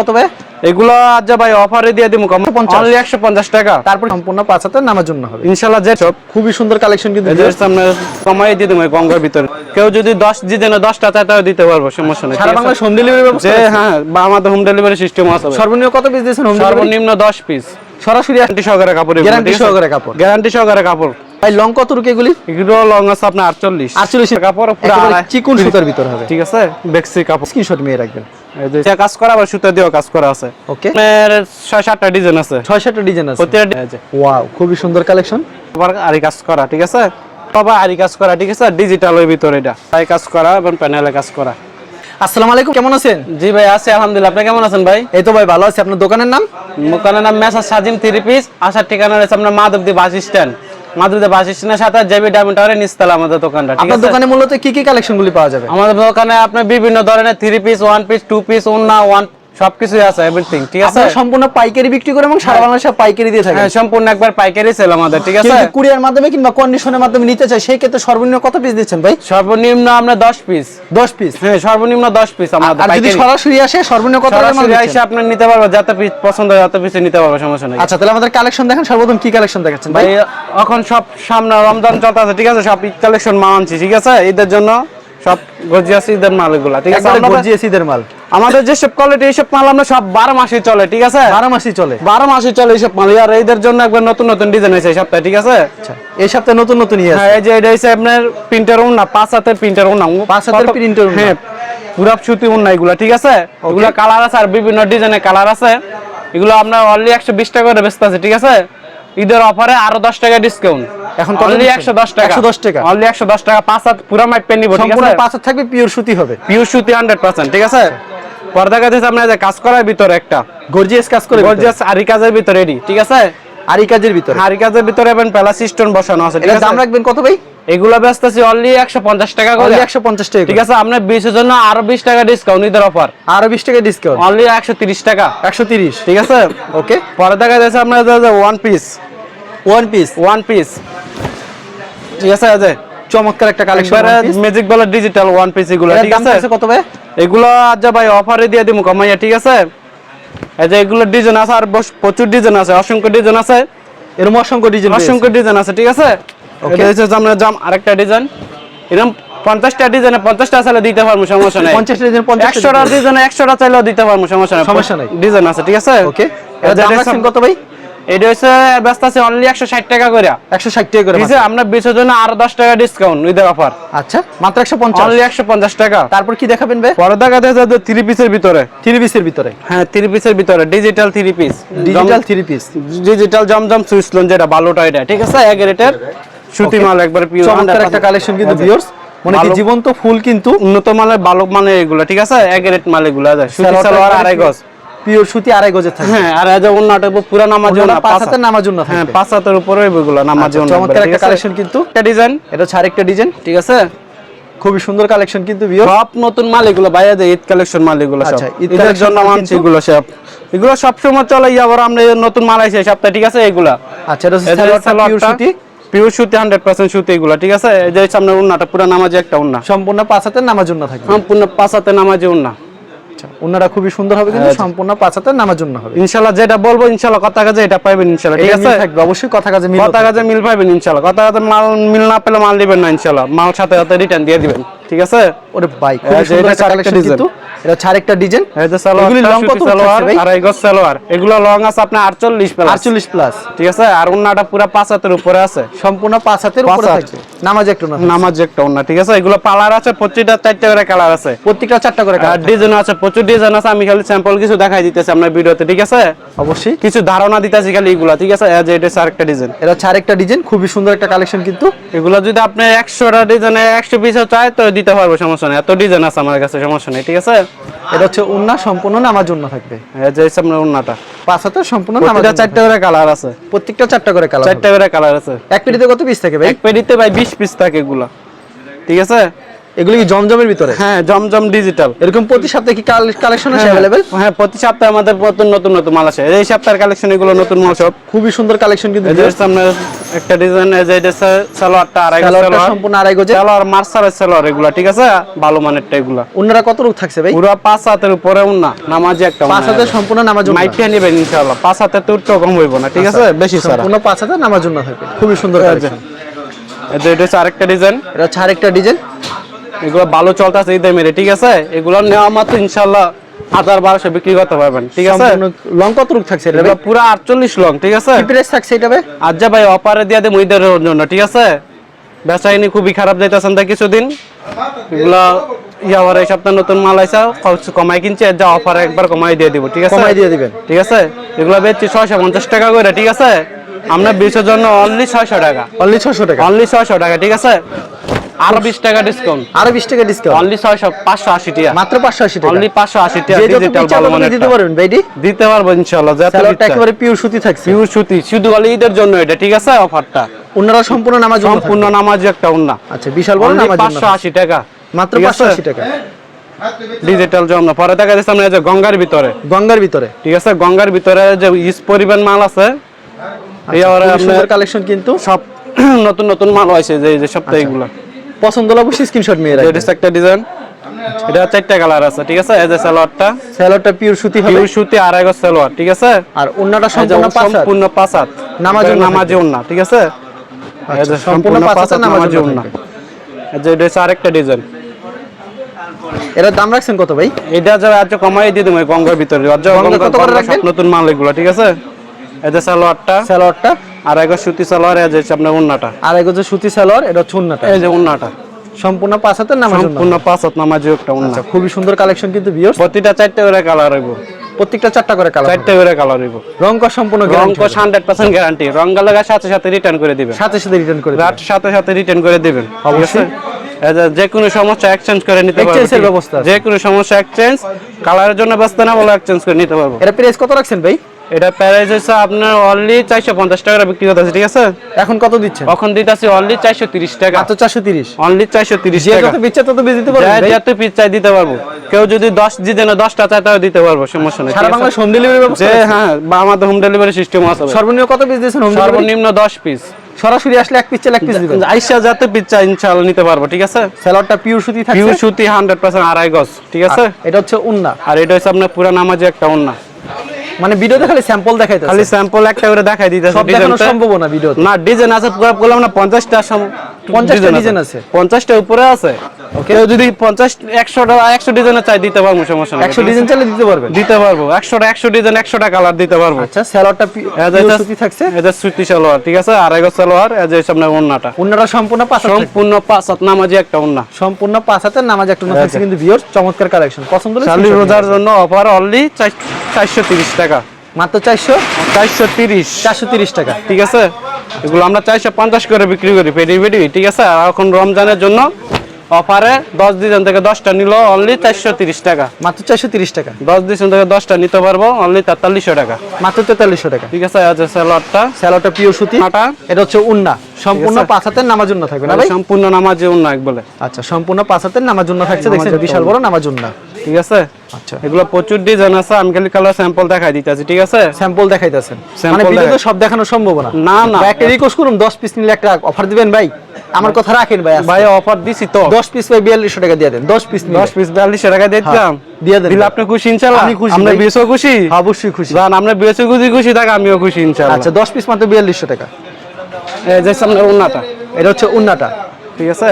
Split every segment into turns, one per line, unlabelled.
কত ভাই?
এগুলো আজ ভাই অফারে দিয়ে দিমু কম
150
টাকা।
তারপর সম্পূর্ণ পাঁচ হাতের নামার জন্য হবে।
ইনশাআল্লাহ যে সব
খুবই সুন্দর কালেকশন কিন্তু
এই সামনে কমাই দিয়ে দিমু গঙ্গার ভিতরে। কেউ যদি 10 দিতে না 10 টাকা তাও দিতে পারব সমস্যা নেই।
সারা
ঠিক
হোম ডেলিভারি ব্যবস্থা আছে?
হ্যাঁ বা আমাদের হোম ডেলিভারি সিস্টেম আছে।
সর্বনিম্ন কত পিস দিয়েছেন হোম ডেলিভারি
সর্বনিম্ন 10 পিস
সরাসরি।
গ্যারান্টি সহকারে কাপড়
সহকারে কাপড়।
গ্যারান্টি সহকারে কাপড়।
ভাই লং কত রুকে এগুলি?
এগুলো লং আছে আপনার 48
48
কাপড়
চিকন সুতার ভিতর হবে।
ঠিক আছে বেক্সি কাপড়।
স্ক্রিনশট নিয়ে রাখবেন।
কাজ করা আবার সুতা দিয়েও কাজ করা আছে।
ওকে
আপনার ছয় সাতটা ডিজাইন আছে।
ছয় সাতটা ডিজাইন আছে।
প্রতিটা
ওয়াও খুবই সুন্দর কালেকশন
আবার আরি কাজ করা ঠিক আছে? সবাই আরি কাজ করা ঠিক আছে? ডিজিটালের ভিতরে এটা। তাই কাজ করা এবং প্যানেলে কাজ করা।
আসসালামু আলাইকুম কেমন আছেন?
জি ভাই আছি আলহামদুলিল্লাহ। আপনি কেমন আছেন ভাই?
এই তো ভাই ভালো আছে। আপনার দোকানের নাম?
দোকানের নাম মেসা সাজিম থ্রি পিস। আসার ঠিকানা রয়েছে আপনার Madhabdi bus stand. Madhabdi bus স্ট্যান্ডের সাথে জেবি ডায়মন্ড টাওয়ারের নিচতলা আমাদের দোকানটা ঠিক আছে?
দোকানে মূলত কি কি কালেকশন গুলি পাওয়া যাবে?
আমাদের দোকানে আপনার বিভিন্ন ধরনের three piece one piece two piece ওন্না ওয়ান সবকিছুই আছে এভরিথিং ঠিক আছে?
সম্পূর্ণ পাইকারি বিক্রি করে এবং সারা বাংলাদেশে পাইকারি দিয়ে থাকেন
হ্যাঁ সম্পূর্ণ একবার পাইকারি সেল আমাদের ঠিক আছে?
কিন্তু কুরিয়ার মাধ্যমে কিংবা কন্ডিশনের মাধ্যমে নিতে চাই সেই ক্ষেত্রে সর্বনিম্ন কত পিস দিচ্ছেন ভাই?
সর্বনিম্ন আমরা দশ পিস
10 পিস
হ্যাঁ সর্বনিম্ন দশ পিস আমাদের
আর যদি সরাসরি আসে সর্বনিম্ন কত
সরাসরি আপনার নিতে পারব যত পিস পছন্দ হয় তত পিস নিতে পারব সমস্যা নেই।
আচ্ছা তাহলে আমাদের কালেকশন দেখেন সর্বপ্রথম কি কালেকশন দেখাচ্ছেন ভাই?
এখন সব সামনে রমজান চলতেছে ঠিক আছে? সব কালেকশন মাল আনছি ঠিক আছে? ঈদের জন্য সব গজিয়াস ঈদের মাল এগুলা ঠিক আছে?
একবারে গর্জিয়াস ঈদের মাল।
আমাদের যেসব কোয়ালিটি এইসব মাল আমরা সব বারো মাসে চলে ঠিক আছে?
12 মাসই চলে।
বারো মাসে চলে এইসব মাল। আর ঈদের জন্য একবার নতুন নতুন ডিজাইন আছে এই সপ্তাহে ঠিক আছে?
আচ্ছা এই সপ্তাহে নতুন নতুন ইয়ে আছে।
হ্যাঁ এই যে এটা আপনার প্রিন্টার উন্না পাঁচ হাতের প্রিন্টার উন্না
পাঁচ হাতের
কত-
printer
হ্যাঁ পুরা সুতি এগুলা ঠিক আছে? এগুলা কালার আছে আর বিভিন্ন ডিজাইনের কালার আছে। এগুলো আমরা অনলি একশো বিশ টাকা করে বেচতে আছে ঠিক আছে? ঈদের অফারে আরও দশ টাকা ডিসকাউন্ট
এখন
অনলি একশো দশ টাকা।
110 টাকা।
অনলি একশো দশ টাকা। পাঁচ হাত পুরো মাইট পেন নিবো ঠিক আছে?
পাঁচ হাত থাকবে পিওর সুতি হবে।
পিওর সুতি হান্ড্রেড পার্সেন্ট ঠিক আছে? পর্দা কাছে আপনার কাজ করার ভিতরে একটা।
গর্জিয়াস কাজ করে
গর্জিয়াস আরি কাজের ভিতরে রেডি ঠিক আছে?
আর কাজের ভিতরে।
আরি কাজের ভিতরে এবং বসানো আছে আছে?
দাম রাখবেন কত ভাই?
এগুলো ব্যস্ত আছে অনলি একশো পঞ্চাশ টাকা করে।
অনলি 150 টাকা
ঠিক আছে আপনার জন্য আরও বিশ টাকা ডিসকাউন্ট অফার
আরও 20 টাকা ডিসকাউন্ট
অনলি একশো তিরিশ টাকা।
130
ঠিক আছে?
ওকে
পরে দেখা যাচ্ছে আপনার one piece
one piece
one piece ঠিক আছে যে
চমৎকার একটা কালেকশন
ম্যাজিক বলার ডিজিটাল ওয়ান পিস এগুলো ঠিক আছে?
কত ভাই?
এগুলো আজ ভাই অফারে দিয়ে দিমু কমাইয়া ঠিক আছে? এই যে এগুলো ডিজাইন আছে আর প্রচুর ডিজাইন আছে অসংখ্য ডিজাইন আছে।
এরকম অসংখ্য ডিজাইন
অসংখ্য ডিজাইন আছে ঠিক আছে. এটা হচ্ছে জাম আরেকটা ডিজাইন। এরকম পঞ্চাশটা ডিজাইনে পঞ্চাশটা চাইলে দিতে পারব সমস্যা নাই।
50 ডিজাইন 50
একশোটা ডিজাইনে। একশোটা চাইলেও দিতে পারব সমস্যা নাই।
সমস্যা নাই।
ডিজাইন আছে ঠিক আছে?
ওকে কত ভাই?
এটা হচ্ছে ব্যস্ত আছে অনলি একশো ষাট টাকা করে।
160 টাকা করে
ঠিক আমরা বিশের জন্য আরও দশ টাকা ডিসকাউন্ট ঈদের অফার
আচ্ছা মাত্র 150
অনলি একশো পঞ্চাশ টাকা।
তারপর কি দেখাবেন ভাই?
পরে দেখা যাচ্ছে থ্রি পিসের ভিতরে।
থ্রি পিসের ভিতরে।
হ্যাঁ থ্রি পিসের ভিতরে digital three piece
digital three piece
digital জমজম লোন যেটা বালোটা এটা। ঠিক আছে? এক রেটের সুতি মাল একবার পিওর
চমৎকার একটা কালেকশন কিন্তু ভিউয়ার্স মানে কি জীবন্ত ফুল কিন্তু?
উন্নত মানের বালক মানে এগুলো ঠিক আছে? এক রেট মাল এগুলো সুতি সালোয়ার আড়াই গজ।
পিওর সুতি আড়াই গজের থাকে
হ্যাঁ আর অন্যটা পুরো নামাজ
পাঁচ হাতের জন্য
হ্যাঁ
থাকবে।
পাঁচ হাতের উপরে এগুলো নামাজ
আচ্ছা, চমৎকার একটা কালেকশন কিন্তু।
একটা ডিজাইন
এটা হচ্ছে আরেকটা ডিজাইন
ঠিক আছে?
খুবই সুন্দর কালেকশন কিন্তু
সব নতুন মাল এগুলো বাইরে ঈদ কালেকশন মাল এগুলো সব।
আচ্ছা,
ঈদের জন্য মানছি এগুলো সব। এগুলো সব সময় চলে আবার আমরা নতুন মাল আইছে সপ্তাহে ঠিক আছে? এগুলা।
আচ্ছা এটা হচ্ছে পিওর সুতি?
পিওর সুতি হান্ড্রেড পার্সেন্ট সুতি এগুলো ঠিক আছে? এই যে সামনে উন্নাটা পুরো নামাজে একটা উন্না।
সম্পূর্ণ পাঁচ হাতের নামার জন্য থাকবে।
সম্পূর্ণ পাঁচ হাতে নামাজে উন্না।
আচ্ছা ওনারা খুবই সুন্দর হবে কিন্তু সম্পূর্ণ পাঁচ হাতের নামার জন্য হবে।
যেটা বলব কথা কাজে এটা ঠিক আছে?
থাকবে অবশ্যই কথা কাজে মিল
কথা কাজে মিল কথা কাজে মাল মিল না পেলে মাল দিবেন না মাল সাথে সাথে রিটার্ন দিয়ে দিবেন ঠিক আছে?
ওরে ভাই সুন্দর
এটা
কালেকশন কিন্তু এটা হচ্ছে আরেকটা ডিজাইন
যে সালোয়ার
এগুলি লং কত
সালোয়ার
ভাই?
আড়াই গজ সালোয়ার। এগুলো লং আছে আপনার আটচল্লিশ প্লাস
48 প্লাস
ঠিক আছে? আর উন্নাটা পুরো পাঁচ হাতের উপরে আছে।
সম্পূর্ণ পাঁচ হাতের উপরে। থাকবে। নামাজ একটু
নামাজ। একটা উন্না ঠিক আছে? এগুলো পালার আছে প্রতিটা চারটে করে কালার আছে।
প্রত্যেকটা চারটা করে
আর
কালার
ডিজাইন আছে প্রচুর ডিজাইন আছে আমি খালি স্যাম্পল কিছু দেখাই দিতেছি আপনার ভিডিওতে ঠিক আছে?
অবশ্যই।
কিছু ধারণা দিতেছি খালি এগুলা ঠিক আছে? এই যে এটা হচ্ছে আরেকটা ডিজাইন
এটা হচ্ছে আরেকটা ডিজাইন খুবই সুন্দর একটা কালেকশন কিন্তু।
এগুলো যদি আপনি একশোটা ডিজাইনে একশো পিসও চায় তো দিতে পারব সমস্যা নেই। এত ডিজাইন আছে আমার কাছে সমস্যা নেই ঠিক আছে?
এটা হচ্ছে উন্না সম্পূর্ণ নামার জন্য থাকবে।
এই যে আপনার উন্নাটা।
পাঁচ হাতের সম্পূর্ণ
প্রতিটা
জন্য
চারটে করে কালার আছে।
প্রত্যেকটা চারটা করে কালার
চারটা করে কালার আছে।
এক পেটিতে কত পিস থাকে ভাই?
এক পেডিতে ভাই বিশ পিস থাকে এগুলা। ঠিক আছে?
এগুলো কি জমজমের ভিতরে?
হ্যাঁ জমজম ডিজিটাল
এরকম প্রতি সপ্তাহে কি কালেকশন আছে অ্যাভেলেবেল
হ্যাঁ প্রতি সপ্তাহে আমাদের নতুন নতুন নতুন মাল আসে। এই সপ্তাহের কালেকশন এগুলো নতুন মাল সব।
খুবই সুন্দর কালেকশন কিন্তু
যে সামনে একটা ডিজাইন এই যে এটা সালোয়ারটা আড়াই গজ সালোয়ার।
সম্পূর্ণ আড়াই গজে
সালোয়ার মার্সারের সালোয়ার এগুলা ঠিক আছে? ভালো মানেরটা এগুলা।
অন্যরা কত রূপ থাকছে ভাই?
পুরো পাঁচ হাতের উপরে উন্না নামাজি একটা
পাঁচ হাজার সম্পূর্ণ নামাজ
মাইটিয়া নেবেন ইনশাআল্লাহ। পাঁচ হাতে তো কম হইব না ঠিক আছে? বেশি সারা।
সম্পূর্ণ পাঁচ হাতে নামাজ থাকবে। খুবই সুন্দর কালেকশন
এটা হচ্ছে আরেকটা ডিজাইন
এটা হচ্ছে আরেকটা ডিজাইন
এগুলো ভালো চলতেছে ঈদে মেরে ঠিক আছে? এগুলো নেওয়া মাত্র ইনশাআল্লাহ হাজার বারোশো বিক্রি করতে পারবেন ঠিক আছে?
লং কত রূপ থাকছে এটা
পুরো আটচল্লিশ লং ঠিক আছে?
কি প্রাইস থাকছে এটা ভাই?
আজ যা ভাই অপারে দিয়ে দেবো ঈদের জন্য ঠিক আছে? বেচাইনি খুবই খারাপ যাইতেছেন তা কিছুদিন। এগুলা ইয়াবার এই সপ্তাহে নতুন মাল আইসা কমাই কিনছে যা অফার একবার কমাই দিয়ে দিব ঠিক আছে?
কমাই দিয়ে দিবেন।
ঠিক আছে? এগুলো বেচছি ছয়শো পঞ্চাশ টাকা করে ঠিক আছে? আমরা বিশের জন্য অনলি ছয়শো টাকা।
অনলি ছশো টাকা।
অনলি ছয়শো টাকা ঠিক আছে? আরও বিশ টাকা ডিসকাউন্ট
আরও বিশ টাকা ডিসকাউন্ট
অনলি ছয়শো পাঁচশো আশি টাকা।
মাত্র পাঁচশো আশি টাকা।
অনলি পাঁচশো আশি টাকা। ডিজিটাল ভালো
দিতে পারবেন ভাইডি
দিতে পারব যত
একেবারে পিওর সুতি থাকছে।
পিউর সুতি শুধু জন্য এটা ঠিক আছে অফারটা?
ওনারা সম্পূর্ণ নামাজ
সম্পূর্ণ নামাজি একটা
আচ্ছা বিশাল বড় নামাজ জন্য
পাঁচশো আশি টাকা।
মাত্র
ঠিক
পাঁচশো
আছে?
আশি টাকা।
ডিজিটাল জন্য। পরে দেখা যাচ্ছে আমরা যে গঙ্গার ভিতরে।
গঙ্গার ভিতরে।
ঠিক আছে গঙ্গার ভিতরে যে ইস পরিমাণ মাল আছে এই আবার আপনার
কালেকশন কিন্তু।
সব নতুন নতুন মাল হয়েছে যে এই যে সপ্তাহে এগুলো।
পছন্দ হলে অবশ্যই স্ক্রিনশট নিয়ে
এটা
রাখবেন।
হচ্ছে একটা ডিজাইন এটা চারটা কালার আছে ঠিক আছে? এই যে সালোয়ারটা।
স্যালাডটা পিওর সুতি হবে।
পিউর সুতি আড়াই গজ সালোয়ার ঠিক আছে?
আর
এই যে
সম্পূর্ণ পাঁচ
সম্পূর্ণ পাঁচ হাত
নামাজি
এটা নামাজি ঠিক আছে? এই
আচ্ছা,
যে
সম্পূর্ণ পাঁচ হাতের নামাজি ওড়না
এই যে এটা আরেকটা ডিজাইন
এটার দাম রাখছেন কত ভাই?
এটা যাবে আজ কমাই দিয়ে দেবো গঙ্গার ভিতরে। আজ
গঙ্গা কত করে রাখবেন?
নতুন মাল এগুলো ঠিক আছে? এই যে সালোয়ারটা।
স্যালাডটা
আর এক সুতি সালোয়ার এই যে আপনার ওড়নাটা
আর এক সুতি সালোয়ার এটা হচ্ছে ওন্নাটা।
এই যে ওড়নাটা
সম্পূর্ণ পাঁচ হাতের নামাজ
সম্পূর্ণ পাঁচ হাত নামাজি একটা ওড়না
আচ্ছা খুবই সুন্দর কালেকশন কিন্তু ভিউয়ার্স
প্রতিটা চারটে করে কালার হইব।
প্রত্যেকটা চারটা করে কালার
চারটে করে কালার হইব।
রং কর সম্পূর্ণ
রং হান্ড্রেড পার্সেন্ট গ্যারান্টি রং লাগার সাথে সাথে রিটার্ন করে দিবেন।
সাথে সাথে রিটার্ন করে
রাত সাথে সাথে রিটার্ন করে দিবেন।
অবশ্যই।
যে- কোনো সমস্যা এক্সচেঞ্জ করে নিতে পারব। আছে?
ব্যবস্থা।
যে কোনো সমস্যা এক্সচেঞ্জ কালারের জন্য ব্যস্ত না বলে এক্সচেঞ্জ করে নিতে পারব।
এটা প্রাইস কত রাখছেন ভাই?
এটা প্রাইস হচ্ছে আপনার অনলি চারশো পঞ্চাশ টাকা বিক্রি করতেছে ঠিক আছে?
এখন কত দিচ্ছেন?
এখন দিতেছি অনলি চারশো তিরিশ টাকা।
মাত্র চারশো তিরিশ?
অনলি চারশো তিরিশ
যে
টাকা।
যত বিচ্ছে তত দিতে
যা- যত পিস চাই দিতে পারব। কেউ যদি দশ দিতে না দশটা চাই তাও দিতে পারব সমস্যা নেই
সারা বাংলা হোম ডেলিভারি ব্যবস্থা আছে?
হ্যাঁ বা আমাদের হোম ডেলিভারি সিস্টেম আছে
সর্বনিম্ন কত পিস দিয়েছেন হোম
সর্বনিম্ন দশ পিস
সরাসরি আসলে এক পিস চাল এক পিস দিবেন।
আইসা যাতে পিস চাই ইনশাআল্লাহ নিতে পারব ঠিক আছে?
স্যালাডটা পিওর সুতি থাকছে?
পিউর সুতি হান্ড্রেড পার্সেন্ট আড়াই গজ ঠিক আছে?
এটা হচ্ছে উন্না।
আর এটা হচ্ছে আপনার পুরা নামাজি একটা ওন্না
মানে ভিডিওতে খালি স্যাম্পল দেখাইতেছে।
খালি স্যাম্পল একটা করে দেখাই দিতেছে
সব দেখানো সম্ভব না ভিডিওতে।
না ডিজাইন আছে পুরো বললাম না পঞ্চাশটা
পঞ্চাশটা ডিজাইন আছে।
পঞ্চাশটা উপরে আছে। কেউ যদি পঞ্চাশ একশোটা একশো ডিজাইনের চাই দিতে পারব সমস্যা নেই।
একশো ডিজাইন চাইলে দিতে পারবেন?
দিতে পারব। একশোটা একশো ডিজাইন একশোটা কালার দিতে পারব।
আচ্ছা
এটা
সুতি থাকছে?
এটা সুতি সালোয়ার ঠিক আছে? আড়াই গজ সালোয়ার এই যে সামনে ওন্নাটা।
উন্নাটা সম্পূর্ণ পাঁচ
সম্পূর্ণ পাঁচ হাত নামাজি একটা ওন্না।
সম্পূর্ণ পাঁচ হাতের নামাজ একটা উন্না থাকছে কিন্তু ভিউয়ার্স চমৎকার কালেকশন পছন্দ হলে screenshot
রোজার জন্য অফার অনলি চারশো তিরিশ টাকা।
মাত্র চারশো?
চারশো তিরিশ।
চারশো তিরিশ টাকা।
ঠিক আছে? এগুলো আমরা চারশো পঞ্চাশ করে বিক্রি করি পেডি পেডি ঠিক আছে? আর এখন রমজানের জন্য অফারে দশ ডিজাইন থেকে দশটা নিল অনলি চারশো তিরিশ টাকা।
মাত্র চারশো তিরিশ টাকা?
দশ ডিজাইন থেকে দশটা নিতে পারব অনলি তেতাল্লিশশো টাকা।
মাত্র তেতাল্লিশশো টাকা?
ঠিক আছে আছে স্যালোয়ারটা
স্যালাডটা। পিওর সুতি।
আটা।
এটা হচ্ছে উন্না। সম্পূর্ণ। পাঁচ হাতের নামাজ উন্না থাকবে না ভাই?
সম্পূর্ণ নামাজ অন্য এক বলে
আচ্ছা সম্পূর্ণ পাঁচ হাতের নামাজ উন্না থাকছে দেখছেন? বিশাল বড় নামাজ উন্না।
ঠিক আছে?
আচ্ছা।
এগুলো প্রচুর ডিজাইন আছে আমি খালি কালার স্যাম্পল দেখাই দিতেছি ঠিক আছে?
স্যাম্পল দেখাইতেছেন। মানে ভিডিওতে সব দেখানো সম্ভব না।
না, না।
একটা রিকোয়েস্ট করুন 10 পিস নিলে একটা অফার দিবেন ভাই। আমার কথা রাখেন ভাই
ভাই অফার দিছি তো।
10 পিস ভাই 4200 টাকা দিয়ে দেন 10 পিস নিলে।
দশ পিস বিয়াল্লিশশো টাকা দিচ্ছিলাম
হ্যাঁ, দিয়ে দেন
দিলে আপনি খুশি ইনশাল্লাহ?
আমি খুশি
আমরা। বেশও খুশি?
হ্যাঁ, অবশ্যই খুশি।
জান আমরা বেশি খুশি খুশি থাকে আমিও খুশি ইনশাল্লাহ।
আচ্ছা 10 পিস মাত্র 4200 টাকা।
এই যে সামনে উন্নাটা
এটা হচ্ছে উন্নাটা
ঠিক আছে?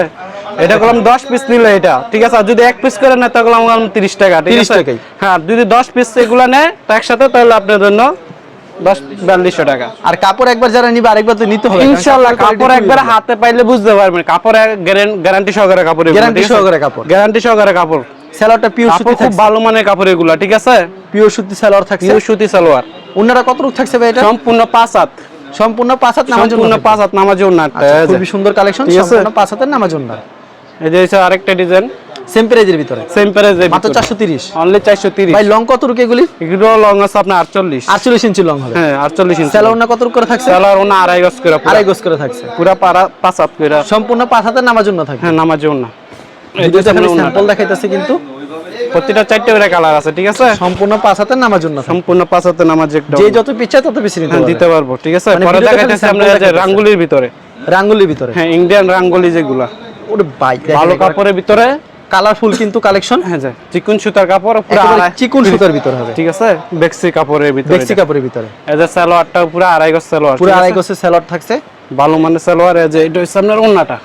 এটা করলাম দশ পিস নিলে এটা। ঠিক আছে আর যদি এক পিস করে নেয় তাহলে আমার তিরিশ টাকা ঠিক আছে?
টাকাই।
হ্যাঁ যদি দশ পিস এগুলো নেয় তো একসাথে তাহলে আপনার জন্য দশ বিয়াল্লিশশো টাকা।
আর কাপড় একবার যারা নিবে আরেকবার তো নিতে হবে
ইনশাল্লাহ কাপড় একবার হাতে পাইলে বুঝতে পারবেন। কাপড় গ্যারান্টি সহকারে কাপড়
Guarantee সহকারে কাপড়।
গ্যারান্টি সহকারে কাপড়।
স্যালোয়ারটা পিওর সুতি
খুব ভালো মানের কাপড় এগুলা ঠিক আছে?
পিওর সুতি সালোয়ার থাকছে।
পিওর সুতি সালোয়ার
কত রূপ থাকছে ভাই এটা?
সম্পূর্ণ পাঁচ হাত।
সম্পূর্ণ পাঁচ হাত নামাজ
সম্পূর্ণ পাঁচ হাত নামাজি
আচ্ছা, খুবই সুন্দর কালেকশন সম্পূর্ণ পাঁচ হাতের নামাজ
এই যে হচ্ছে আরেকটা ডিজাইন
সেম প্রাইজের ভিতরে?
সেম প্রাইস
মাত্র 430
অনলি চারশো তিরিশ।
ভাই লং কত রূপ এগুলি?
এগুলো লং আছে আপনার আটচল্লিশ।
48 ইঞ্চি লং হবে।
হ্যাঁ আটচল্লিশ ইঞ্চি।
স্যালোয়ার না কত করে থাকছে?
সালার ওনা আড়াই গজ করে
আড়াই গোস করে থাকছে।
পুরা পারা পাঁচ হাত করে।
সম্পূর্ণ পাঁচ হাতের নামাজ উন্না থাকবে?
হ্যাঁ এই।
স্যাম্পল দেখাইতেছে কিন্তু।
প্রতিটা চারটে করে কালার আছে ঠিক আছে?
সম্পূর্ণ পাঁচ হাতের নামার জন্য
সম্পূর্ণ পাঁচ হাতে
যে যত পিচ্ছা তত বেশি নিতে
হ্যাঁ, দিতে পারব ঠিক আছে?
মানে
পরে দেখাইতেছি আমরা
sample
যে
দেখাইতেছে।
রাঙ্গুলির ভিতরে।
রাঙ্গুলির ভিতরে।
হ্যাঁ ইন্ডিয়ান রাঙ্গুলি যেগুলা।
ওরে ভাই
ভালো কাপড়ের ভিতরে
কালারফুল কিন্তু কালেকশন
হ্যাঁ যে চিকুন সুতার কাপড় পুরো
চিকুন সুতার ভিতরে হবে।
ঠিক আছে? বেক্সি কাপড়ের ভিতরে
বেক্সি কাপড়ের ভিতরে।
এই যে সালোয়ারটা পুরো আড়াই গজ সালোয়ার
পুরো আড়াই গোছের স্যালাড থাকছে।
ভালো মানের সালোয়ার এই যে এটা হচ্ছে আপনার ওন্নাটা।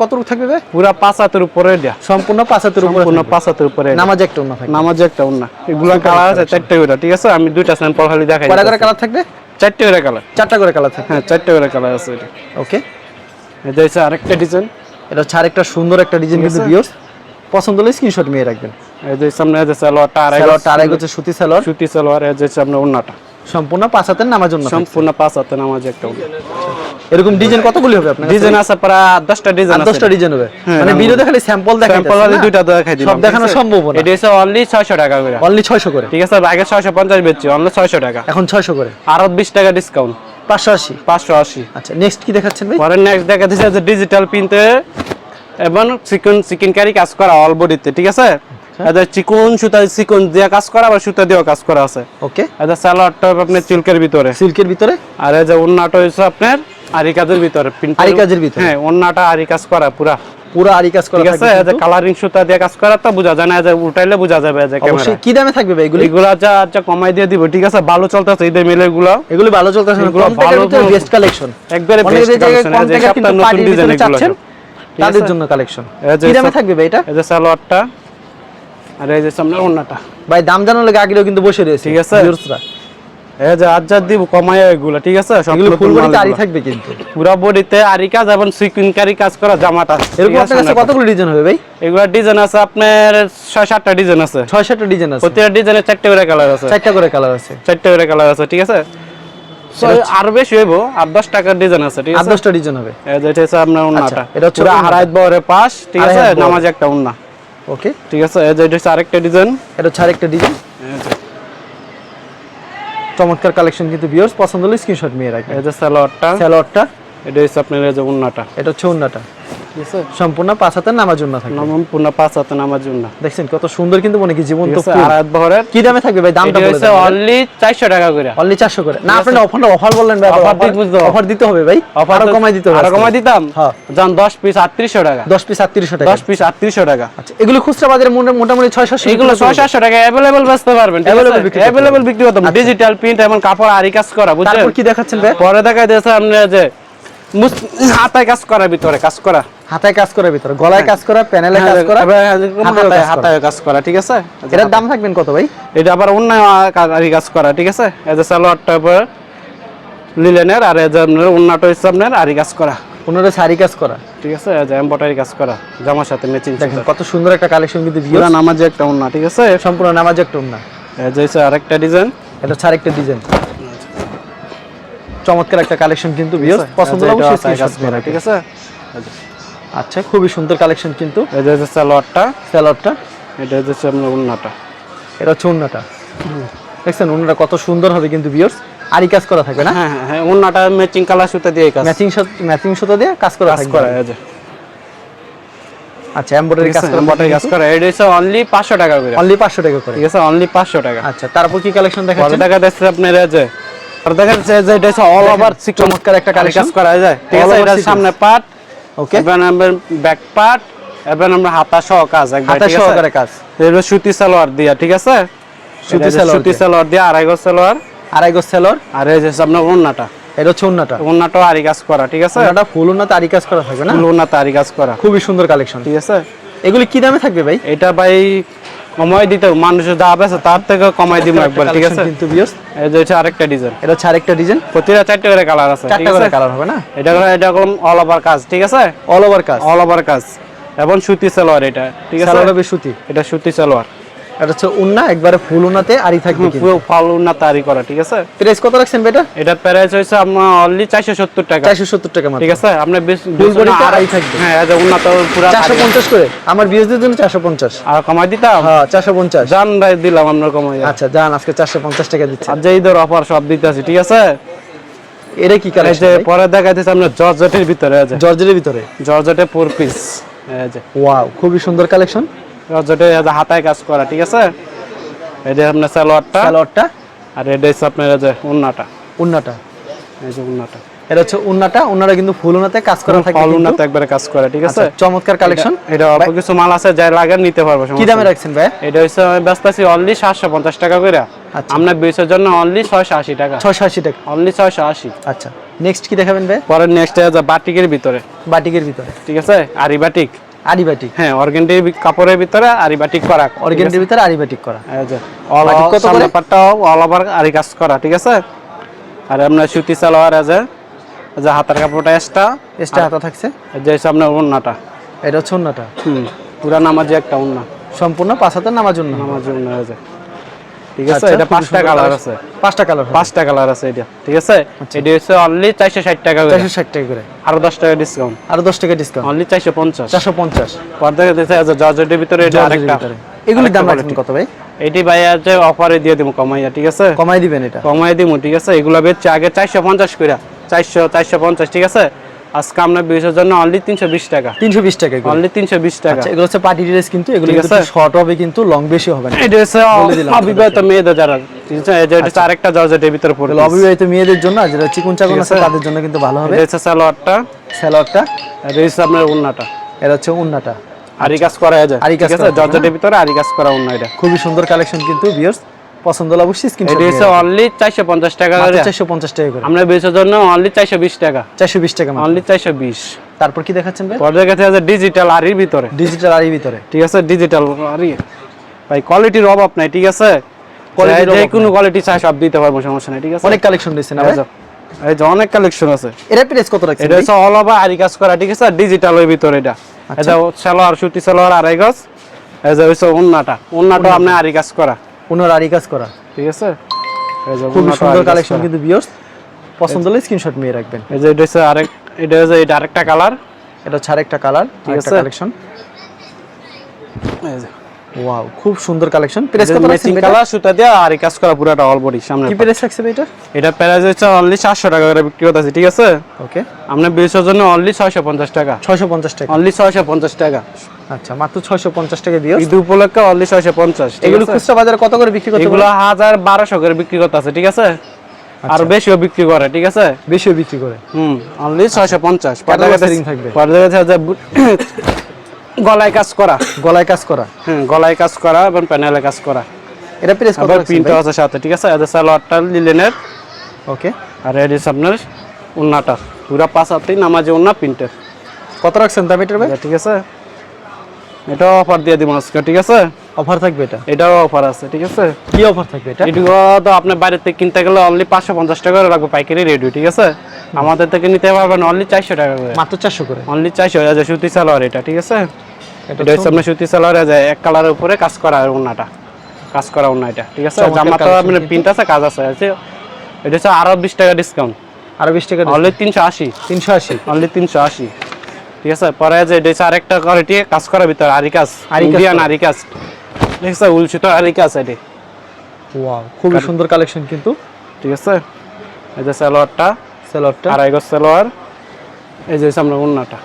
কতটুকু থাকবে ভাই?
পুরা পাঁচ হাতের উপরে দেয়া
সম্পূর্ণ পাঁচ হাতের উপরে
সম্পূর্ণ
থাকবে।
পাঁচ হাতের উপরে
নামাজ একটা অন্য থাকবে।
নামাজে একটা ওন্না। এগুলা কালার আছে চারটে করে ঠিক আছে? আমি দুইটা স্যাম্পল খালি দেখাই
কয়টা করে কালার থাকবে?
চারটে করে কালার
চারটা করে কালার থাকবে।
হ্যাঁ চারটে করে কালার আছে এটা।
ওকে
এই যে আরেকটা ডিজাইন
এটা হচ্ছে আরেকটা সুন্দর একটা ডিজাইন কিন্তু ভিউয়ার্স পছন্দ হলে স্ক্রিনশট নিয়ে রাখবেন।
এই যে সামনে যে সালোয়ারটা গজ
স্যালাডটা আড়াই গোছের সুতি স্যালাড
সুতি সালোয়ার এই যে হচ্ছে আপনার ওন্নাটা
সম্পূর্ণ পাঁচ হাতের নামার জন্য
সম্পূর্ণ পাঁচ হাতে নামাজে একটা
এরকম ডিজাইন কতগুলি হবে আপনার
ডিজাইন আছে প্রায় দশটা ডিজাইন আছে।
দশটা ডিজাইন হবে।
হ্যাঁ,
মানে
রামবো।
ভিডিওতে খালি স্যাম্পল দেখাই
স্যাম্পল আছে দুইটা দেখাই দিলাম
সব দেখানো সম্ভব না।
এটা হচ্ছে অনলি ছয়শো টাকা করে।
অনলি ছয়শো করে?
ঠিক আছে আগে ছয়শো পঞ্চাশ বেচছি অনলি ছয়শো টাকা।
এখন ছয়শো করে।
আর বিশ টাকা ডিসকাউন্ট
পাঁচশো আশি?
পাঁচশো আশি।
আচ্ছা নেক্সট কি দেখাচ্ছেন ভাই?
পরে নেক্সট দেখা দিচ্ছে যে ডিজিটাল প্রিন্টে এবং চিকন চিকেন কারি কাজ করা অল বডিতে ঠিক আছে? এটা চিকন সুতা চিকন দিয়ে কাজ করা আবার সুতা দিয়েও কাজ করা আছে।
ওকে
এটা সালোয়ারটা আপনার চিল্কের ভিতরে।
সিল্কের ভিতরে?
আর এই যে ওন্নাটা হচ্ছে আপনার আরি কাজের ভিতরে
আরি কাজের ভিতরে?
হ্যাঁ ওন্নাটা আরি কাজ করা পুরা।
পুরো আরি কাজ করা
ঠিক আছে? এই যে কালারিং সুতা দিয়ে কাজ করা তো বোঝা যায় না যে উঠাইলে বোঝা যাবে যে ক্যামেরা
অবশ্যই কি দামে থাকবে ভাই এগুলি?
এগুলা যা যা কমাই দিয়ে দিব ঠিক আছে? ভালো চলতেছে ঈদের মেলে গুলো
এগুলি ভালো চলতেছে
এগুলো ভালো।
বেস্ট কালেকশন
একবারে যে
টাকা
সপ্তাহ
কিন্তু
design
ভিতরে
এগুলো
তাদের জন্য কালেকশন
এই
কি দামে থাকবে ভাই এটা?
এই যে সালোয়ারটা আর এই যে সামনে ওন্নাটা
ভাই দাম জানার লাগে আগেও কিন্তু বসে রয়েছে
ঠিক আছে?
viewers-রা।
এই যে আজ্জার দিব কমাই এগুলো ঠিক আছে? সবগুলো
ফুল বডিতে। আরি থাকবে কিন্তু।
পুরা বডিতে আরি কাজ এবং সিকুইনকারি কাজ করা জামাটা।
এরকম আপনার কাছে কতগুলো ডিজাইন হবে ভাই?
এগুলা ডিজাইন আছে আপনার ছয় সাতটা ডিজাইন আছে।
ছয় সাতটা ডিজাইন আছে।
প্রতিটা ডিজাইনের চারটে করে কালার আছে।
চারটা করে কালার আছে।
চারটে করে কালার আছে ঠিক আছে? আর বেশি হইব আর দশ টাকার ডিজাইন আছে ঠিক
আর
আছে
দশটা ডিজাইন হবে।
এটা হচ্ছে আপনার উন্নাটা
এটা হচ্ছে
আড়াইত
ওন্নাটা।
পাশ ঠিক আছে? নামাজ একটা উন্না।
ওকে।
ঠিক আছে? এই যে এটা হচ্ছে আরেকটা ডিজাইন
এটা হচ্ছে আরেকটা ডিজাইন চমৎকার কালেকশন কিন্তু ভিউয়ার্স পছন্দ হলে স্ক্রিনশট নিয়ে রাখবেন।
এই যে সালোয়ারটা
স্যালোয়ারটা
এটা হচ্ছে আপনার এই যে উন্নাটা
এটা হচ্ছে
আছে
সম্পূর্ণ পাঁচ হাতের নামার জন্য
নাম পাঁচ হাতে নামাজ উন্না
দেখছেন কত সুন্দর কিন্তু মনে কি জীবন্ত
বহরের।
কি দামে থাকবে ভাই? দামটা বলে
অনলি চারশো টাকা করে।
অনলি 400 করে। না আপনি অফার অফার বললেন ভাই
দিতে বুঝতে
অফার দিতে হবে ভাই।
তো-
কমাই দিতে হবে
আরও কমাই দিতাম?
হ্যাঁ।
যান দশ পিস আটত্রিশশো টাকা।
10 পিস 3800 টাকা।
দশ পিস আটত্রিশশো টাকা।
আচ্ছা এগুলো খুচরা বাজারে মোটামুটি 6 700
এগুলো ছয় সাতশো টাকা। অ্যাভেলেবেল বেচতে পারবেন
বিক্রি করতে
ডিজিটাল প্রিন্ট এমন কাপড় আরি কাজ করা বুঝছেন?
তারপর কি দেখাচ্ছেন ভাই?
পরে দেখা দিয়েছে আপনি যে হাতায় কাজ করা ভিতরে কাজ করা।
হাতায় কাজ করার ভিতরে গলায় কাজ করা প্যানেলে কাজ
হ্যাঁ,
করা হাতায়
হাতায় কাজ করা। ঠিক আছে?
এটার দাম থাকবেন কত ভাই?
এটা আবার অন্য আরি কাজ করা ঠিক আছে? সালোয়ারটা এবার লিলেনের আর যে আপনার অন্যটা হচ্ছে আপনার আরি কাজ করা।
পনেরো শাড়ি কাজ করা।
ঠিক আছে? এমব্রয়ডারি কাজ করা জামার সাথে ম্যাচিং
দেখেন কত সুন্দর একটা কালেকশন কিন্তু
নামাজে একটা অন্য ঠিক আছে?
সম্পূর্ণ নামাজ একটা না
এই যে আরেকটা ডিজাইন
এটা হচ্ছে আরেকটা ডিজাইন চমৎকার একটা কালেকশন কিন্তু ভিউ পছন্দ হলে অবশ্যই
ঠিক আছে?
আচ্ছা খুবই সুন্দর কালেকশন কিন্তু।
যে হচ্ছে সালোয়ারটা।
স্যালাডটা
এটা হচ্ছে আপনার অন্যটা
এটা হচ্ছে উন্নাটা। দেখছেন উন্নাটা কত সুন্দর হবে কিন্তু ভিউয়ার্স আরি কাজ করা থাকবে না?
হ্যাঁ হ্যাঁ হ্যাঁ অন্যটা ম্যাচিং কালার সুতা দিয়ে কাজ।
ম্যাচিং ম্যাচিং সুতা দিয়ে কাজ করা
কাজ
থাকবে।
করা এই যে।
আচ্ছা এমব্রয়ডারি কাজ করা
এমব্রয়ডারি কাজ করা। এটা হচ্ছে অনলি 500 টাকা করে।
অনলি 500 টাকা করে।
ঠিক আছে অনলি 500 টাকা।
আচ্ছা তারপর কি কালেকশন
কত
দেখাচ্ছেন
টাকা দিচ্ছে আপনার যে আর দেখা যাচ্ছে যে এটা হচ্ছে অল ওভার
চমৎকার একটা collection।
করা যায়। ঠিক আছে এটা সামনে পার্ট
ওকে
এবার আমরা ব্যাক পার্ট এবার আমরা হাতা সহ কাজ একবার
হাতা
ঠিক আছে?
সহকারে কাজ।
এটা সুতি সালোয়ার দিয়া ঠিক আছে?
সুতি সালোয়ার
সুতি সালোয়ার দিয়া আড়াই গজ সালোয়ার।
আড়াই গজ সেলর
আর এই যে আপনার ওন্নাটা।
এটা হচ্ছে উন্নাটা
ওন্নাটাও আরি কাজ করা ঠিক আছে?
ফুল আরি কাজ করা থাকবে না?
ওন্নাতে আরি কাজ করা।
খুবই সুন্দর কালেকশন
ঠিক আছে?
এগুলি কি দামে থাকবে ভাই?
এটা ভাই কমাই দিতে মানুষের যা আছে তার থেকে কমাই দিব একবার ঠিক আছে?
কিন্তু বিয়স।
এই যে হচ্ছে আরেকটা ডিজাইন
এটা হচ্ছে আরেকটা ডিজাইন
প্রতিটা চারটে করে কালার আছে ঠিক আছে?
করে কালার হবে না?
এটা হলো এটা হলো অল ওভার কাজ ঠিক আছে?
অল ওভার কাজ
অল ওভার কাজ এবং সুতি সালোয়ার এটা ঠিক আছে?
সালোয়ার বেশ সুতি।
এটা সুতি সালোয়ার।
এটা হচ্ছে উন্না একবারে ফুল উন্নাতে আরি থাকবে
পুরো ফালু না তারি করা ঠিক আছে?
প্রাইস কত রাখছেন বেটা?
এটা প্রাইস হইছে অনলি 470 টাকা।
470 টাকা মাত্র।
ঠিক আছে? বেশ
body তে থাকবে।
হ্যাঁ এটা উন্নত পুরো
450 করে? আমার বিএসদের জন্য 450
আর কমাই দিতাম?
হ্যাঁ 450
জান ভাই দিলাম আপনার কমাই।
আচ্ছা যান আজকে 450 টাকা দিচ্ছে।
আর যে ঈদের অফার সব দিতেছি ঠিক আছে?
এটা কি
এই
কালেকশন
যে পরে দেখাইতেছে আপনার জর্জেটের ভিতরে আছে
জর্জের ভিতরে?
জর্জেটে ফোর পিস এই যে।
ওয়াও খুবই সুন্দর কালেকশন
যেটা হাতায় কাজ করা ঠিক আছে? এটা আপনার সালোয়ারটা।
সালোয়ারটা।
আর এটা হচ্ছে আপনার যে উন্নাটা।
উন্নাটা।
এই যে উন্নাটা।
এটা হচ্ছে উন্নাটা। উন্নাটা কিন্তু ফুল উন্নাতে কাজ করা থাকে
ফল। উন্নাতে একবারে কাজ করে ঠিক আছে?
আচ্ছা, চমৎকার কালেকশন
এটা অল্প কিছু মাল আছে যাই লাগে নিতে পারব
কি দামে রাখছেন ভাই?
এটা হচ্ছে ব্যস্ত আছি অনলি সাতশো পঞ্চাশ টাকা করে
আচ্ছা।
আপনার বিশের জন্য অনলি ছয়শো আশি টাকা।
ছয়শো আশি টাকা।
অনলি ছয়শো আশি।
আচ্ছা। নেক্সট কি দেখাবেন ভাই?
পরে নেক্সট বাটিকের ভিতরে।
বাটিকের ভিতরে।
ঠিক আছে? আরি বাটিক
আড়ি বাটিক
হ্যাঁ কাপড়ের ভিতরে আরিবাটিক করা।
অর্গেন্ডির ভিতরে আরিবাটিক করা।
অল
বাটিক কত করে?
পাটটাও অল ওভার আরি কাজ করা ঠিক আছে? আর আপনার সুতি সালোয়ার আছে যে হাতের কাপড়টা এক্সট্রা
এক্সট্রা হাতা থাকছে?
যে সামনে উন্নাটা
এটা হচ্ছে উন্নাটা
হুম পুরা নামাজি একটা উন্না
সম্পূর্ণ পাঁচ হাতের নামাজ জন্য
নামাজ অন্য আছে ঠিক আছে?
আচ্ছা,
এটা পাঁচটা কালার আছে।
পাঁচটা কালার
পাঁচটা কালার আছে এটা ঠিক আছে? এটা হচ্ছে অনলি চারশো ষাট টাকা করে।
চারশো ষাট টাকা করে।
আরও দশ টাকা ডিসকাউন্ট
আরও দশ টাকা ডিসকাউন্ট
অনলি চারশো পঞ্চাশ।
চারশো পঞ্চাশ।
আছে জর্জেটের ভিতরে এটা আরেকটা।
এগুলির দাম রাখবেন কত ভাই?
এটি ভাই আছে অফারে দিয়ে দিব কমাইয়া ঠিক আছে?
কমাই দিবেন এটা।
কমাই দিব ঠিক আছে? এগুলো বেচছে আগে চারশো পঞ্চাশ করে চারশো চারশো পঞ্চাশ ঠিক আছে? আজকে আমরা জন্য অনলি তিনশো বিশ টাকা।
তিনশো বিশ টাকা
অনলি তিনশো বিশ টাকা।
আচ্ছা এগুলো হচ্ছে পার্টি ড্রেস কিন্তু এগুলো কিন্তু শর্ট হবে কিন্তু লং বেশি হবে না।
এটা হচ্ছে অবিবাহিত মেয়েদের যারা হচ্ছে আরেকটা জর্জেটের ভিতরে পড়ে
অবিবাহিত মেয়েদের জন্য যারা চিকুন চাকুন আছে। তাদের জন্য কিন্তু ভালো হবে।
এটা সালোয়ারটা। আপনার উন্নাটা
এটা হচ্ছে উন্নাটা
আরি কাজ করা যায়।
আরি কাজ
জর্জেটের ভিতরে আরি কাজ করা উন্না এটা।
খুবই সুন্দর কালেকশন কিন্তু ভিউয়ার্স পছন্দ হলে অবশ্যই স্ক্রিনশট
এটা হচ্ছে অনলি চারশো পঞ্চাশ টাকা করে।
চারশো পঞ্চাশ টাকা করে।
আমরা বিশের জন্য অনলি চারশো বিশ টাকা।
চারশো বিশ টাকা মাত্র।
অনলি চারশো বিশ।
তারপর কি দেখাচ্ছেন ভাই?
পর্দার কাছে আছে ডিজিটাল আরির ভিতরে।
ডিজিটাল আড়ি ভিতরে।
ঠিক আছে ডিজিটাল আরি ভাই কোয়ালিটির অভাব নাই ঠিক আছে?
Quality-র
যে কোনো কোয়ালিটি চাই সব দিতে পারব সমস্যা নেই ঠিক আছে?
অনেক কালেকশন রয়েছে না
এই যে- অনেক কালেকশন আছে।
এটা প্রাইস কত রাখছেন
এটা হচ্ছে অল ওভার আরি কাজ করা ঠিক আছে? ডিজিটাল ওই ভিতরে এটা।
আচ্ছা।
এটা সালোয়ার সুতি সালোয়ার আড়াই গজ। এই যে হচ্ছে উন্নাটা উন্নাটা আপনি আরি কাজ করা।
ওনার আড়ি কাজ করা।
ঠিক আছে? যে উন্নাটা
সুন্দর কালেকশন কিন্তু বিয়স পছন্দ হলে স্ক্রিনশট নিয়ে রাখবেন।
এই যে এটা হচ্ছে আরেক এটা হচ্ছে এটা আরেকটা কালার
এটা হচ্ছে আরেকটা কালার ঠিক আছে
কালেকশন এই
কালেকশন ওয়াও খুব সুন্দর কালেকশন প্রাইস কত
ম্যাচিং কালার সুতা দিয়ে আরি কাজ করা পুরাটা অল বডি সামনে
কি প্রাইস রাখছে এটা?
এটা প্রাইস হচ্ছে অনলি 700 টাকা করে বিক্রি করতেছি ঠিক আছে?
ওকে
আমরা বিশের জন্য অনলি 650 টাকা।
650 টাকা।
অনলি 650 টাকা।
আচ্ছা মাত্র 650 টাকা দিও
ঈদ উপলক্ষে অনলি 650
এগুলো খুচরা বাজারে কত করে বিক্রি করতে
এগুলো
পারো
হাজার বারোশো করে বিক্রি করতেছে ঠিক আছে?
আচ্ছা।
আর বেশিও বিক্রি করে ঠিক আছে?
বেশিও বিক্রি করে।
হুম অনলি ছয়শো পঞ্চাশ।
Catalog selling থাকবে।
গলায় কাজ করা।
গলায় কাজ করা।
হ্যাঁ গলায় কাজ করা এবং প্যানেলে কাজ করা।
এটা
আবার
রাখছেন
প্রিন্টও আছে সাথে ঠিক আছে? এটা সালোয়ারটা লিলেনের
ওকে।
আর এটি হচ্ছে আপনার উন্নাটা পুরা পাঁচ হাতেই নামাজে উন্না প্রিন্টের
কত রাখছেন দাম এটার ভাই?
ঠিক আছে? এটাও অফার দিয়ে দিব আজকে ঠিক আছে?
অফার থাকবে এটা?
এটাও অফার আছে ঠিক আছে?
কি অফার থাকবে এটা?
এটুকু তো আপনার বাইরে থেকে কিনতে গেলে অনলি পাঁচশো পঞ্চাশ টাকা করে রাখব পাইকারি রেডি ঠিক আছে? আমাদের থেকে নিতে পারবেন অনলি চারশো টাকা করে।
মাত্র 400 করে?
অনলি চারশো হাজার সুতি সালোয়ার এটা ঠিক আছে?
এটা
হচ্ছে আপনার সুতি সালোয়ার যায় এক কালারের উপরে কাজ করা ওনাটা কাজ করা ওনা এটা ঠিক আছে? জামাটা
collection
আপনার প্রিন্ট আছে কাজ আছে। এটা হচ্ছে আরও বিশ টাকা ডিসকাউন্ট
আরও 20 টাকা
অনলি তিনশো আশি।
380
অনলি তিনশো আশি। ঠিক আছে? পরে যে এটা হচ্ছে আরেকটা কোয়ালিটি কাজ করার ভিতরে আরি কাজ
আরি কাজ
ইন্ডিয়ান
করা।
ঠিক আছে? উল সুতো আরি এটি।
ওয়াও খুবই সুন্দর কালেকশন কিন্তু।
ঠিক আছে? এই যে সালোয়ারটা
সেলরটা
আড়াই গজ সালোয়ার। এই যে আমরা উন্নাটা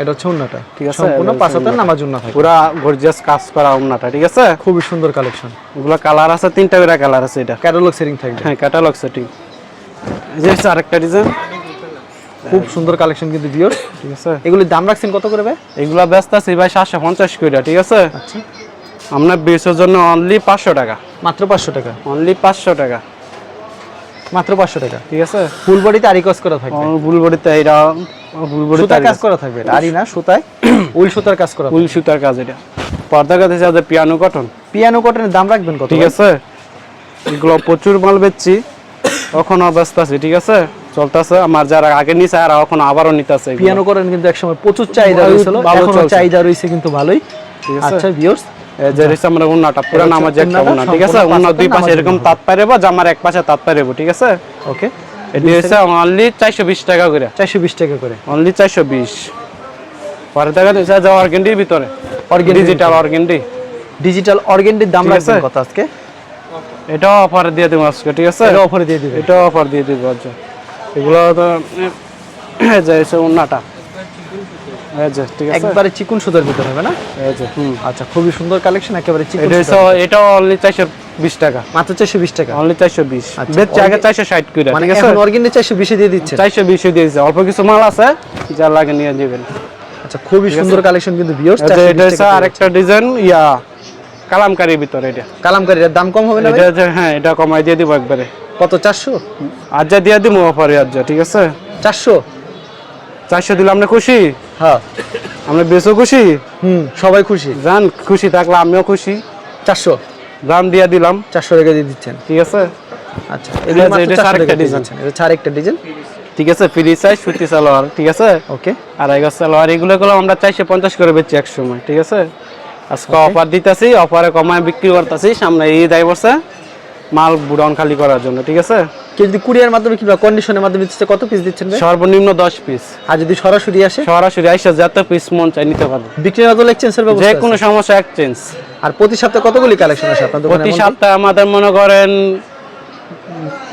এটা হচ্ছে উন্নাটা।
ঠিক আছে,
সম্পূর্ণ
এটা
নামাজ উন্না থাকে।
পুরা গর্জিয়াস কাজ করা উন্নাটা ঠিক আছে?
খুবই সুন্দর কালেকশন
এগুলো কালার আছে তিনটা করে কালার আছে এটা।
ক্যাটালগ সেটিং থাকবে।
হ্যাঁ ক্যাটালগ সেটিং এই যে আরেকটা ডিজাইন
খুব সুন্দর কালেকশন কিন্তু বিয়র
ঠিক আছে।
এগুলির দাম রাখছেন কত করে ভাই?
এগুলো ব্যস্ত আছে ভাই সাতশো পঞ্চাশ করে ঠিক আছে?
আচ্ছা।
আমরা বিশের জন্য অনলি পাঁচশো টাকা।
মাত্র 500 টাকা।
অনলি পাঁচশো টাকা।
মাত্র 500 টাকা
ঠিক আছে?
ফুল বডিতে আরি কাজ করা থাকবে।
বুলবড়িতে এটা বুলবড়িতে
সুতার কাজ করা থাকবে আরি না সুতায়। উল সুতার কাজ করা
ফুল সুতার কাজ এটা। পর্দা কাছে আছে পিয়ানো কটন
পিয়ানো কটনের দাম রাখবেন কত
ঠিক আছে? এগুলো প্রচুর মাল বেচছি। এখনও ব্যস্ত আছে ঠিক আছে? চলতেছে। আমার যারা আগে নিছে আর এখন আবারও নিতেছে।
পিয়ানো করেন কিন্তু একসময় প্রচুর চাহিদা রয়েছিল
ভালো এখনও
চাহিদা রয়েছে কিন্তু ভালোই।
ঠিক আছে?
আচ্ছা ভিউয়ার্স
যে রয়েছে আমরা উন্নাটা পুরো
এটা
নামাজ একটা ঠিক আছে?
সম্পূর্ণ
দুই পাশে এরকম তাঁত পাইরেব জামার এক পাশে তাঁত পাইরেব ঠিক আছে?
ওকে।
এটি হচ্ছে অনলি টাকা করে।
420 টাকা করে।
অনলি চারশো বিশ। পরে দেখা যাচ্ছে যে অর্গেন্ডির ভিতরে।
Organdy
ডিজিটাল অর্গেন্ডি
ডিজিটাল অর্গেন্ডির দাম
আছে।
কত আজকে?
অফার দিয়ে দেবো আজকে ঠিক আছে?
এটা অফারে দিয়ে দিবেন।
এটাও অফার দিয়ে দেবো আচ্ছা। এগুলো তো এই যে এসে উন্নাটা এই যে ঠিক আছে
একবারে চিকুন সুতার ভিতরে হবে না?
এই যে হুম।
আচ্ছা খুবই সুন্দর কালেকশন একেবারে চিকুন
এটা অনলি চারশো বিশ টাকা।
মাত্র চারশো বিশ টাকা?
অনলি চারশো বিশ।
আচ্ছা,
আগে চারশো ষাট করে
মানে
ঠিক আছে
এখন অর্গেন্ডি চারশো বিশে দিয়ে দিচ্ছে?
চারশো বিশ দিয়েছে অল্প কিছু মাল আছে যা লাগে নিয়ে যাবেন
আচ্ছা খুবই সুন্দর কালেকশন কিন্তু ভিউয়ার্স
এটা হচ্ছে আরেকটা ডিজাইন ইয়া কালামকারির ভিতরে এটা।
কালামকারীর দাম কম হবে না
এটা হ্যাঁ এটা কমাই দিয়ে দিব একবারে।
কত চারশো?
আজ যা দিয়ে দিব অফারে আজ যা, ঠিক আছে?
চারশো?
চারশো দিলে আপনি খুশি?
হ্যাঁ।
আপনি বেশও খুশি?
হুম সবাই খুশি।
যান খুশি থাকলে আমিও খুশি।
চারশো।
দাম দিয়ে দিলাম।
চারশো টাকা দিয়ে দিচ্ছেন।
ঠিক আছে?
আচ্ছা
এটা
এগুলো মাত্র
এটা
400
আরেকটা
টাকা দিয়ে
design।
দিচ্ছেন। এটা হচ্ছে আরেকটা ডিজাইন
ঠিক আছে ফ্রি সাইজ সুতি সালোয়ার ঠিক আছে?
ওকে।
গজ সালোয়ার এগুলো গুলো আমরা চারশো পঞ্চাশ করে বেচছি এক সময় ঠিক আছে? আজকে অফার দিতেছি অফারে কমায় বিক্রি করতেছি সামনে ঈদ আই বসে মাল বুডাউন খালি করার জন্য ঠিক আছে?
কেউ যদি কুরিয়ার মাধ্যমে কিংবা কন্ডিশনের মাধ্যমে দিচ্ছে কত পিস দিচ্ছেন ভাই?
সর্বনিম্ন দশ পিস
আর যদি সরাসরি আসে?
সরাসরি আসে যত পিস মন চাই নিতে পারব।
বিক্রির মাধ্যমে এক্সচেঞ্জের
এর
ব্যবস্থা যে
কোনো সমস্যা এক্সচেঞ্জ
আর প্রতি সপ্তাহে কতগুলি কালেকশন আসে আপনাদের
প্রতি সপ্তাহে আমাদের মনে করেন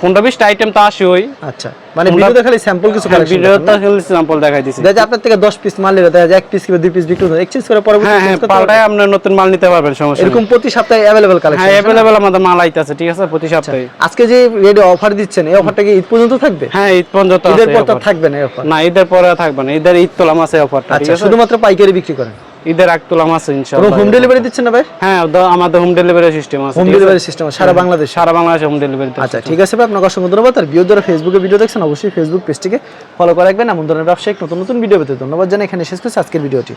পনেরো বিশটা আইটেম তো আসে ওই
আচ্ছা। মানে ভিডিওতে খালি স্যাম্পল কিছু কালেকশন
ভিডিওতে স্যাম্পল দেখাই দিছি।
দেখা আপনার থেকে 10 পিস মাল নেবে দেখা যায় পিস কিংবা পিস বিক্রি করে এক্সচেঞ্জ করে পরবর্তী
হ্যাঁ হ্যাঁ? পাল্টায় আপনার নতুন মাল নিতে পারবেন সমস্যা
এরকম প্রতি সপ্তাহে
হ্যাঁ
কালেকশন
অ্যাভেলেবেল আমাদের মাল আইতাছে ঠিক আছে? প্রতি সপ্তাহে।
আজকে যে রেডি অফার দিচ্ছেন এই অফারটা কি ঈদ পর্যন্ত থাকবে?
হ্যাঁ ঈদ পর্যন্ত
ঈদের পর তো থাকবে না এই অফার
না ঈদের পরে থাকবে না ঈদের ঈদ তোলাম আছে অফারটা
আচ্ছা শুধুমাত্র পাইকারি বিক্রি করেন।
ঈদের আগ তোলাম আছে ইনশাআল্লাহ।
হোম ডেলিভারি দিচ্ছেন না ভাই?
হ্যাঁ আমাদের হোম ডেলিভারি সিস্টেম আছে
হোম ডেলিভারি সিস্টেম সারা বাংলাদেশ।
সারা বাংলাদেশে হোম ডেলিভারি
আচ্ছা ঠিক আছে ভাই আপনাকে অসংখ্য ধন্যবাদ। আর ভিডিও যারা ফেসবুকে ভিডিও দেখছেন অবশ্যই ফেসবুক পেজটিকে ফলো করে রাখবেন। এমন ধরনের ব্যবসায়িক নতুন নতুন ভিডিও পেতে ধন্যবাদ জানাই। এখানে শেষ করছি আজকের ভিডিওটি